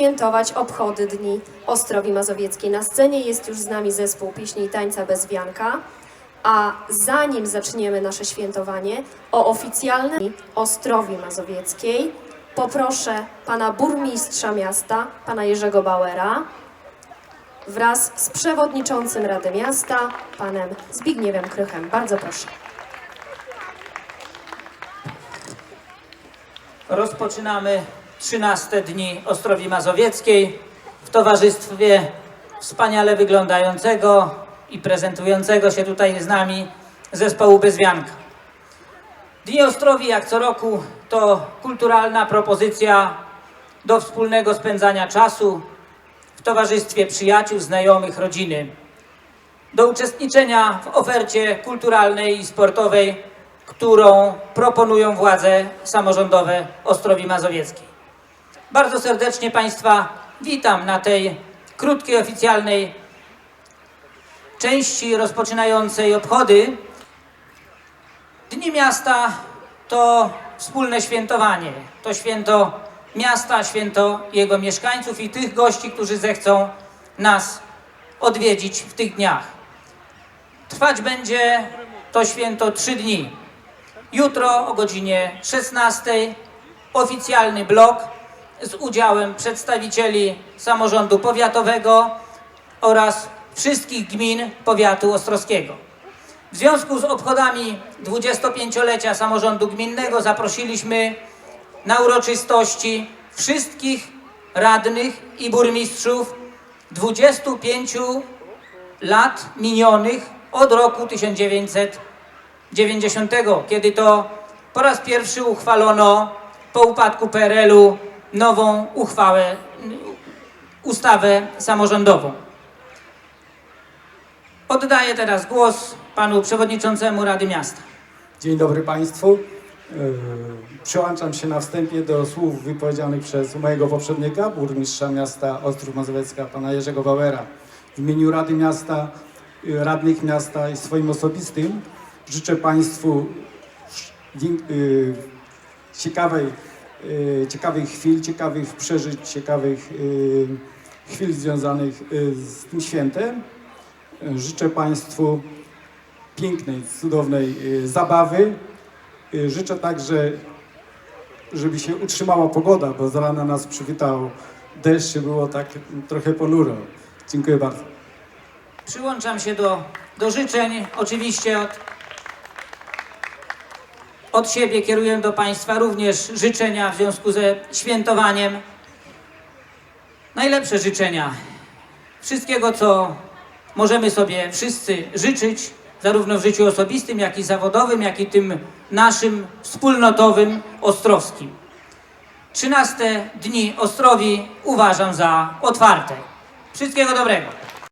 świętować obchody Dni Ostrowi Mazowieckiej. Na scenie jest już z nami zespół pieśni i tańca bez wianka, a zanim zaczniemy nasze świętowanie o oficjalne Dni Ostrowi Mazowieckiej, poproszę pana burmistrza miasta, pana Jerzego Bauera, wraz z przewodniczącym Rady Miasta, panem Zbigniewem Krychem. Bardzo proszę. Rozpoczynamy 13 dni Ostrowi Mazowieckiej w towarzystwie wspaniale wyglądającego i prezentującego się tutaj z nami zespołu Bezwianka. Dni Ostrowi jak co roku to kulturalna propozycja do wspólnego spędzania czasu w towarzystwie przyjaciół, znajomych, rodziny. Do uczestniczenia w ofercie kulturalnej i sportowej, którą proponują władze samorządowe Ostrowi Mazowieckiej. Bardzo serdecznie Państwa witam na tej krótkiej oficjalnej części rozpoczynającej obchody. Dni Miasta to wspólne świętowanie. To święto miasta, święto jego mieszkańców i tych gości, którzy zechcą nas odwiedzić w tych dniach. Trwać będzie to święto trzy dni. Jutro o godzinie 16 oficjalny blok z udziałem przedstawicieli samorządu powiatowego oraz wszystkich gmin powiatu ostrowskiego. W związku z obchodami 25-lecia samorządu gminnego zaprosiliśmy na uroczystości wszystkich radnych i burmistrzów 25 lat minionych od roku 1990, kiedy to po raz pierwszy uchwalono po upadku PRL-u nową uchwałę, ustawę samorządową. Oddaję teraz głos panu przewodniczącemu Rady Miasta. Dzień dobry Państwu. Yy, Przyłączam się na wstępie do słów wypowiedzianych przez mojego poprzednika, burmistrza miasta Ostrów Mazowiecka, pana Jerzego Bauera. W imieniu Rady Miasta, yy, radnych miasta i swoim osobistym życzę Państwu yy, ciekawej, ciekawych chwil, ciekawych przeżyć, ciekawych yy, chwil związanych yy, z tym świętem. Życzę Państwu pięknej, cudownej y, zabawy. Y, Życzę także, żeby się utrzymała pogoda, bo z rana nas przywitał deszcz było tak trochę ponuro. Dziękuję bardzo. Przyłączam się do, do życzeń. Oczywiście od, od siebie kieruję do Państwa również życzenia w związku ze świętowaniem. Najlepsze życzenia. Wszystkiego, co możemy sobie wszyscy życzyć, zarówno w życiu osobistym, jak i zawodowym, jak i tym naszym wspólnotowym, ostrowskim. 13 dni Ostrowi uważam za otwarte. Wszystkiego dobrego.